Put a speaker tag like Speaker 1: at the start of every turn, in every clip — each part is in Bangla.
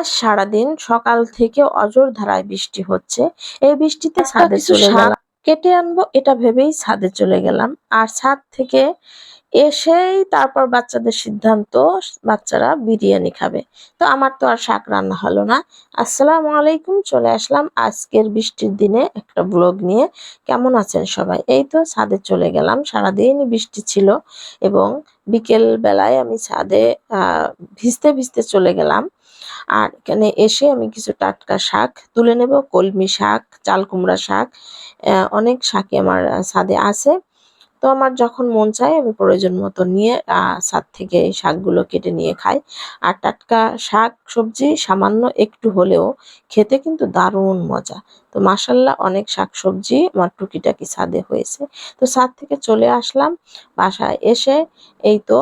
Speaker 1: আজ সারাদিন সকাল থেকে অজর ধারায় বৃষ্টি হচ্ছে। এই বৃষ্টিতে ছাদে চলে গেলাম। কেটে আনব এটা ভেবেই ছাদে চলে গেলাম। আর ছাদ থেকে এসেই তারপর বাচ্চাদের সিদ্ধান্ত বাচ্চারা বিরিয়ানি খাবে। তো আমার তো আর শাক রান্না হলো না। আসসালামু আলাইকুম চলে আসলাম আজকের বৃষ্টির দিনে একটা ব্লগ নিয়ে। কেমন আছেন সবাই? এই তো ছাদে চলে গেলাম। সারাদিনই বৃষ্টি ছিল এবং বিকেল বেলায় আমি ছাদে আহ ভিজতে ভিজতে চলে গেলাম। আর এখানে এসে আমি কিছু টাটকা শাক তুলে নেব, কলমি শাক, চাল কুমড়া শাক অনেক শাকই আমার ছাদে আছে। তো আমার যখন মন চায় আমি প্রয়োজন মতো নিয়ে ছাদ থেকে এই শাকগুলো কেটে নিয়ে খাই। আর টাটকা শাক, সবজি সামান্য একটু হলেও খেতে কিন্তু দারুণ মজা। তো মাসাল্লাহ অনেক শাক, সবজি আমার টুকিটাকি ছাদে হয়েছে। তো ছাদ থেকে চলে আসলাম বাসায় এসে, এই তো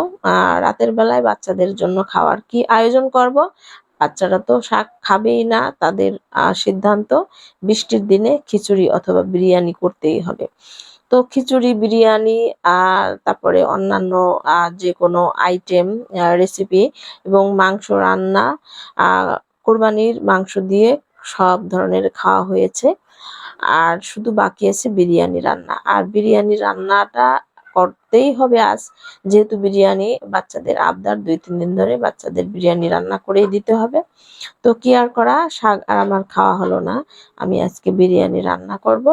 Speaker 1: রাতের বেলায় বাচ্চাদের জন্য খাওয়ার কি আয়োজন করব? বাচ্চারা তো শাক খাবেই না, তাদের সিদ্ধান্ত বৃষ্টির দিনে খিচুড়ি অথবা বিরিয়ানি করতেই হবে। তো খিচুড়ি, বিরিয়ানি আর তারপরে অন্যান্য যে কোনো আইটেম রেসিপি এবং মাংস রান্না কোরবানির মাংস দিয়ে সব ধরনের খাওয়া হয়েছে। আর শুধু বাকি আছে বিরিয়ানি রান্না। আর বিরিয়ানি রান্নাটা করতেই হবে আজ। যেহেতু বিরিয়ানি বাচ্চাদের আবদার, দুই, তিন দিন ধরে বাচ্চাদের বিরিয়ানি রান্না করেই দিতে হবে। তো কি আর করা, শাক আর আমার খাওয়া হলো না। আমি আজকে বিরিয়ানি রান্না করব।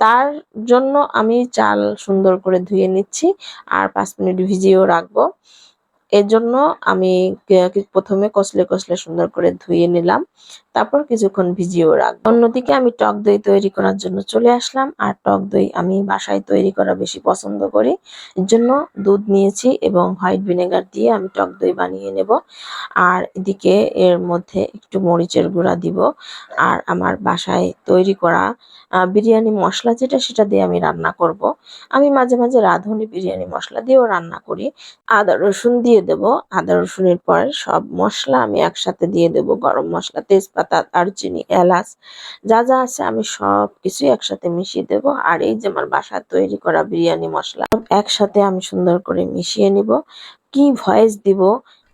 Speaker 1: তার জন্য আমি চাল সুন্দর করে ধুয়ে নিচ্ছি আর পাঁচ মিনিট ভিজিয়েও রাখব। এর জন্য আমি প্রথমে কষলে কষলে সুন্দর করে ধুয়ে নিলাম। তারপর কিছুক্ষণ ভিজিয়েও রাখব। অন্যদিকে আমি টক দই তৈরি করার জন্য চলে আসলাম। আর টক দই আমি বাসায় তৈরি করা বেশি পছন্দ করি। এর জন্য দুধ নিয়েছি এবং হোয়াইট ভিনেগার দিয়ে আমি টক দই বানিয়ে নেব। আর এদিকে এর মধ্যে একটু মরিচের গুঁড়া দিব। আর আমার বাসায় তৈরি করা বিরিয়ানি মশলা যেটা, সেটা দিয়ে আমি রান্না করব। আমি মাঝে মাঝে রাঁধুনি বিরিয়ানি মশলা দিয়েও রান্না করি। আদা, রসুন দিয়ে দেব আদা, রসুনের পর সব মশলা আমি একসাথে দিয়ে দেব। গরম মশলা, তেজপাতা, দারচিনি, এলাচ, যা যা আছে আমি সব কিছুই একসাথে মিশিয়ে দেব। আর এই যে আমার বাসায় তৈরি করা বিরিয়ানি মশলা একসাথে আমি সুন্দর করে মিশিয়ে নিব। কি ভয়েস দিব,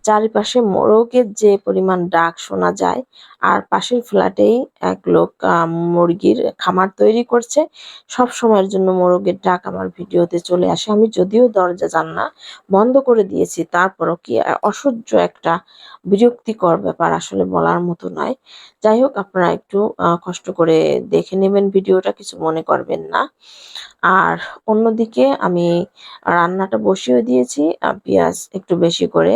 Speaker 1: চারিপাশে মোরগের যে পরিমাণ ডাক শোনা যায় আর পাশের ফ্ল্যাটেই এক লোক মুরগির খামার তৈরি করছে। সব সময়ের জন্য মোরগের ডাক আমার ভিডিওতে চলে আসে। আমি যদিও দরজা জানলা বন্ধ করে দিয়েছি, তারপরও কি অসহ্য একটা বিরক্তিকর ব্যাপার আসলে বলার মতো নয়। যাই হোক, আপনারা একটু কষ্ট করে দেখে নেবেন ভিডিওটা, কিছু মনে করবেন না। আর অন্যদিকে আমি রান্নাটা বসিয়ে দিয়েছি পেঁয়াজ একটু বেশি করে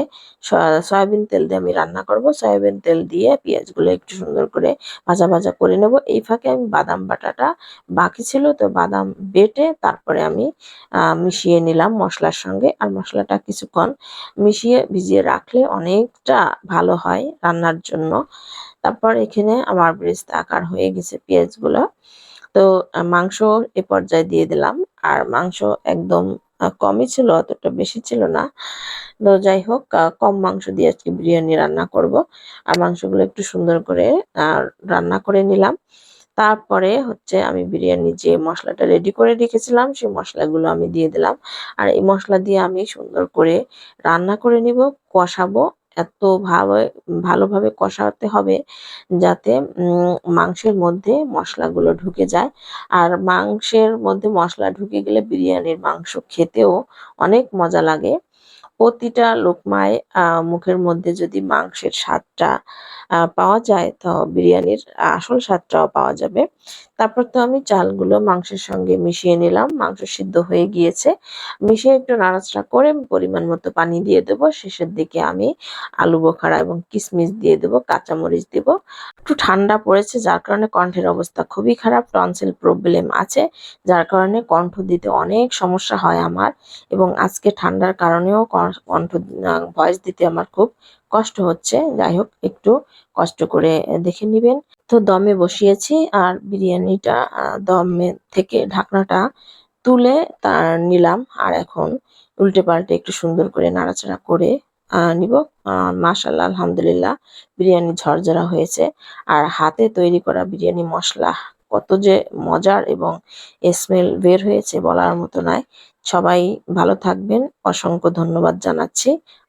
Speaker 1: সয়াবিন তেল দিয়ে আমি রান্না করব। সয়াবিন তেল দিয়ে পেঁয়াজগুলো একটু সুন্দর করে ভাজা ভাজা করে নেব। এই ফাঁকে আমি বাদাম বাটাটা বাকি ছিল, তো বাদাম বেটে তারপরে আমি মিশিয়ে নিলাম মশলার সঙ্গে। আর মশলাটা কিছুক্ষণ মিশিয়ে ভিজিয়ে রাখলে অনেকটা ভালো হয় রান্নার জন্য। তারপর এখানে আমার ব্রেস্তা আকার হয়ে গেছে পেঁয়াজগুলো। তো, মাংস এ পর্যায়ে দিয়ে দিলাম। আর মাংস একদম কমই ছিল, অতটা বেশি ছিল না। তো যাই হোক কম মাংস দিয়ে আজকে বিরিয়ানি রান্না করব। আর মাংসগুলো একটু সুন্দর করে রান্না করে নিলাম। তারপরে হচ্ছে আমি বিরিয়ানি যে মশলাটা রেডি করে রেখেছিলাম, সেই মশলাগুলো আমি দিয়ে দিলাম। আর এই মশলা দিয়ে আমি সুন্দর করে রান্না করে নিব, কষাবো। এত ভাবে ভালোভাবে কষাতে হবে যাতে মাংসের মধ্যে মশলাগুলো ঢুকে যায়। আর মাংসের মধ্যে মশলা ঢুকে গেলে বিরিয়ানির মাংস খেতেও অনেক মজা লাগে। প্রতিটা লোকমায় মুখের মধ্যে যদি মাংসের স্বাদটা পাওয়া যায়, তো বিরিয়ানির আসল স্বাদটাও পাওয়া যাবে। তারপর তো আমি চালগুলো মাংসের সঙ্গে মিশিয়ে নিলাম। মাংস সিদ্ধ হয়ে গিয়েছে। মিশিয়ে একটু নাড়াচাড়া করে পরিমাণ মতো পানি দিয়ে দেবো। শেষের দিকে আমি আলু বোখারা এবং কিশমিশ দিয়ে দেবো, কাঁচামরিচ দেব। একটু ঠান্ডা পড়েছে, যার কারণে কণ্ঠের অবস্থা খুবই খারাপ, টনসিল প্রবলেম আছে, যার কারণে কণ্ঠ দিতে অনেক সমস্যা হয় আমার এবং আজকে ঠান্ডার কারণেও কণ্ঠ ভয়েস দিতে আমার খুব কষ্ট হচ্ছে। যাই হোক, একটু কষ্ট করে দেখে নেবেন। তো দমে বসিয়েছি আর বিরিয়ানিটা দমে থেকে ঢাকনাটা তুলে তার নিলাম। আর এখন উল্টে পাল্টে একটু সুন্দর করে নাড়াচাড়া করে নিব। মাশাল্লাহ আলহামদুলিল্লাহ, বিরিয়ানি ঝরঝরা হয়েছে। আর হাতে তৈরি করা বিরিয়ানি মশলা কত যে মজার এবং স্মেল বের হয়েছে বলার মতো নয় সবাই ভালো থাকবেন। অসংখ্য ধন্যবাদ জানাচ্ছি।